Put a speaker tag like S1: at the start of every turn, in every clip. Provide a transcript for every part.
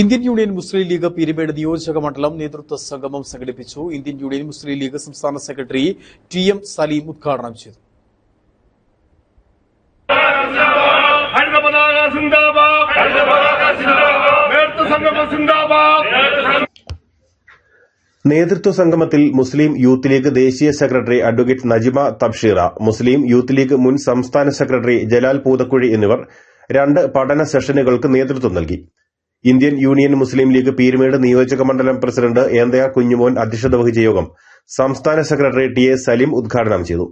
S1: Indian union Muslim league Peermade നിയോജക മണ്ഡലം നേതൃത്വ സംഗമം സംഘടിപ്പിച്ചു. ഇന്ത്യൻ യൂണിയൻ മുസ്ലിം ലീഗ് സംസ്ഥാന സെക്രട്ടറി ടി എം സലീം ഉദ്ഘാടനം ചെയ്തു.
S2: നേതൃത്വ
S3: സംഗമത്തിൽ മുസ്ലിം യൂത്ത് ലീഗ് ദേശീയ secretary advocate Najima Thabsheera Muslim youth league മുൻ സംസ്ഥാന സെക്രട്ടറി ജലാൽ പൂതക്കുഴി എന്നിവർ രണ്ട് പഠന സെഷനുകൾക്ക് നേതൃത്വം നൽകി. Indian union Muslim league Peermade നിയോജക മണ്ഡലം പ്രസിഡന്റ് ഏന്തയാ കുഞ്ഞുമോൻ അധ്യക്ഷത വഹിച്ച യോഗം സംസ്ഥാന സെക്രട്ടറി ടി എ സലീം ഉദ്ഘാടനം ചെയ്തു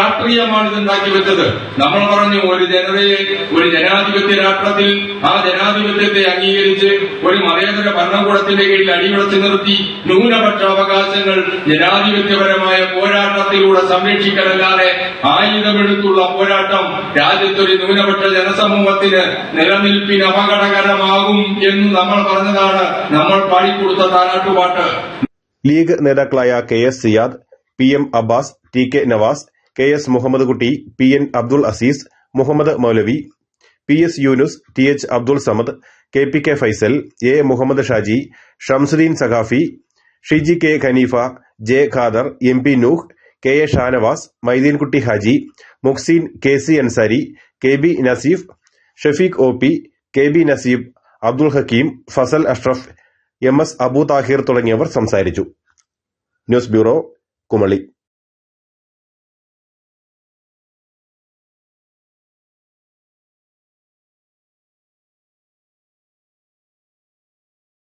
S4: രാഷ്ട്രീയമാണ് ഇതുണ്ടാക്കി വെച്ചത്. നമ്മൾ പറഞ്ഞു ഒരു ജനതയെ ഒരു ജനാധിപത്യ രാഷ്ട്രത്തിൽ ആ ജനാധിപത്യത്തെ അംഗീകരിച്ച് ഒരു മതേതര ഭരണകൂടത്തിന്റെ കീഴിൽ അടിയുറച്ചു നിർത്തി ന്യൂനപക്ഷ അവകാശങ്ങൾ ജനാധിപത്യപരമായ പോരാട്ടത്തിലൂടെ സംരക്ഷിക്കലല്ലാതെ ആയുധമെടുത്തുള്ള പോരാട്ടം രാജ്യത്തൊരു ന്യൂനപക്ഷ ജനസമൂഹത്തിന് നിലനിൽപ്പിന് അപകടകരമാകും എന്ന് നമ്മൾ പറഞ്ഞതാണ്. നമ്മൾ പാടിക്കൊടുത്ത താരാട്ടുപാട്ട്
S3: ലീഗ് നേതാക്കളായ K S Siyad P M Abbas T K Navas K S Muhammad Kutty P N Abdul Azeez Muhammad Moulavi P S Yunus T H Abdul Samad K P K Faisal A Muhammad Shaji Shamsuddin Saqafi Shiji K Haneefa J Khader M P Nooh K A Shanavas Maideenkutty Haji Muhsin K C Ansari K B Naseef Shafeeq O P K B Naseeb Abdul Hakeem Fazal Ashraf M S Abu Thahir തുടങ്ങിയവർ സംസാരിച്ചു. News bureau Kumily.